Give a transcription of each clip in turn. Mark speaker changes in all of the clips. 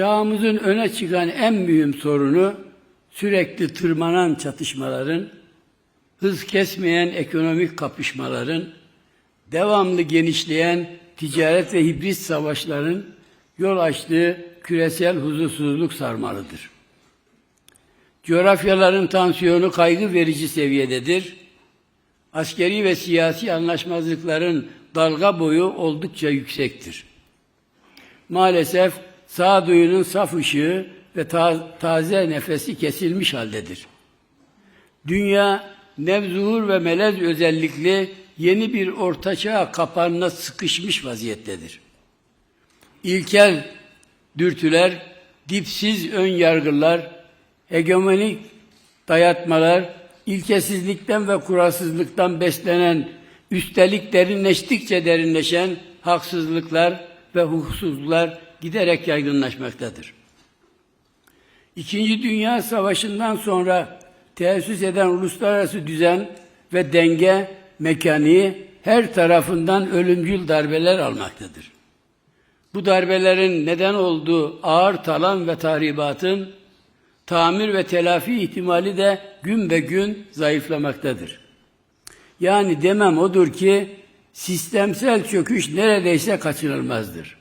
Speaker 1: Çağımızın öne çıkan en mühim sorunu sürekli tırmanan çatışmaların, hız kesmeyen ekonomik kapışmaların, devamlı genişleyen ticaret ve hibrit savaşların yol açtığı küresel huzursuzluk sarmalıdır. Coğrafyaların tansiyonu kaygı verici seviyededir. Askeri ve siyasi anlaşmazlıkların dalga boyu oldukça yüksektir. Maalesef sağduyunun saf ışığı ve ta- taze nefesi kesilmiş haldedir. Dünya nevzuhur ve melez özellikli yeni bir ortaçağ kapağına sıkışmış vaziyettedir. İlkel dürtüler, dipsiz ön yargılar, hegemonik dayatmalar, ilkesizlikten ve kuralsızlıktan beslenen, üstelik derinleştikçe derinleşen haksızlıklar ve hukuksuzluklar giderek yaygınlaşmaktadır. İkinci Dünya Savaşı'ndan sonra teessüs eden uluslararası düzen ve denge mekaniği her tarafından ölümcül darbeler almaktadır. Bu darbelerin neden olduğu ağır talan ve tahribatın tamir ve telafi ihtimali de gün be gün zayıflamaktadır. Yani demem odur ki sistemsel çöküş neredeyse kaçınılmazdır.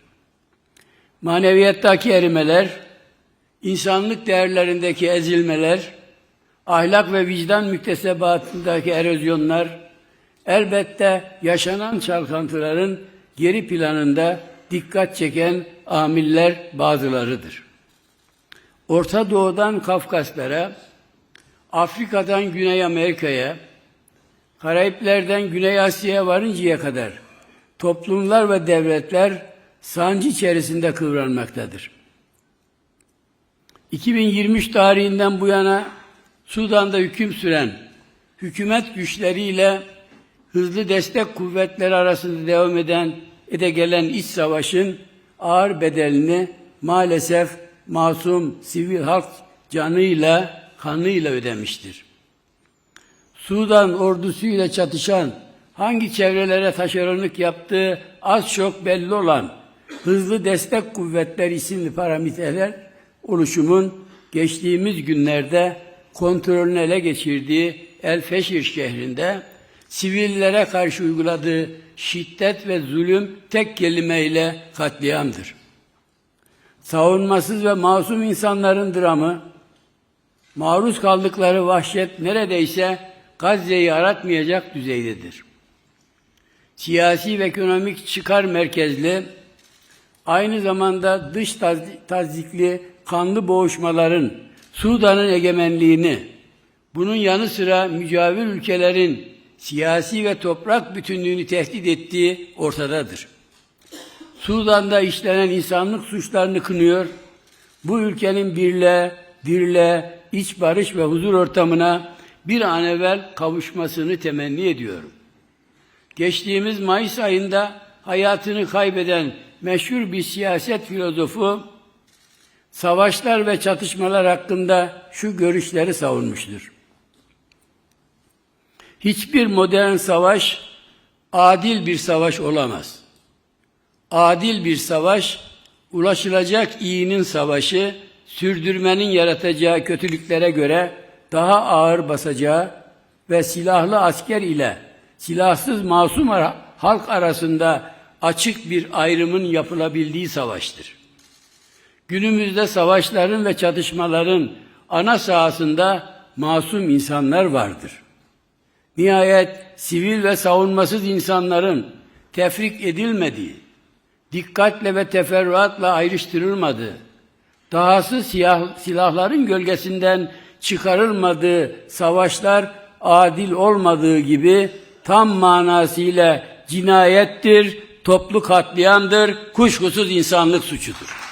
Speaker 1: Maneviyattaki erimeler, insanlık değerlerindeki ezilmeler, ahlak ve vicdan müktesebatındaki erozyonlar, elbette yaşanan çalkantıların geri planında dikkat çeken amiller bazılarıdır. Orta Doğu'dan Kafkaslara, Afrika'dan Güney Amerika'ya, Karayipler'den Güney Asya'ya varıncaya kadar toplumlar ve devletler sancı içerisinde kıvranmaktadır. 2023 tarihinden bu yana Sudan'da hüküm süren hükümet güçleriyle hızlı destek kuvvetleri arasında devam eden ede gelen iç savaşın ağır bedelini maalesef masum sivil halk canıyla, kanıyla ödemiştir. Sudan ordusuyla çatışan, hangi çevrelere taşeronluk yaptığı az çok belli olan hızlı destek kuvvetler isimli parametreler oluşumun geçtiğimiz günlerde kontrolünü ele geçirdiği El Feşir şehrinde sivillere karşı uyguladığı şiddet ve zulüm tek kelimeyle katliamdır. Savunmasız ve masum insanların dramı, maruz kaldıkları vahşet neredeyse Gazze'yi aratmayacak düzeydedir. Siyasi ve ekonomik çıkar merkezli, aynı zamanda dış taz- tazikli kanlı boğuşmaların Sudan'ın egemenliğini, bunun yanı sıra mücavir ülkelerin siyasi ve toprak bütünlüğünü tehdit ettiği ortadadır. Sudan'da işlenen insanlık suçlarını kınıyor, bu ülkenin birliğe, dirliğe, iç barış ve huzur ortamına bir an evvel kavuşmasını temenni ediyorum. Geçtiğimiz Mayıs ayında hayatını kaybeden meşhur bir siyaset filozofu, savaşlar ve çatışmalar hakkında şu görüşleri savunmuştur. Hiçbir modern savaş adil bir savaş olamaz. Adil bir savaş, ulaşılacak iyinin savaşı, sürdürmenin yaratacağı kötülüklere göre daha ağır basacağı ve silahlı asker ile silahsız masum halk arasında açık bir ayrımın yapılabildiği savaştır. Günümüzde savaşların ve çatışmaların ana sahasında masum insanlar vardır. Nihayet sivil ve savunmasız insanların tefrik edilmediği, dikkatle ve teferruatla ayrıştırılmadığı, dahası siyah, silahların gölgesinden çıkarılmadığı savaşlar adil olmadığı gibi tam manasıyla cinayettir, toplu katliamdır, kuşkusuz insanlık suçudur.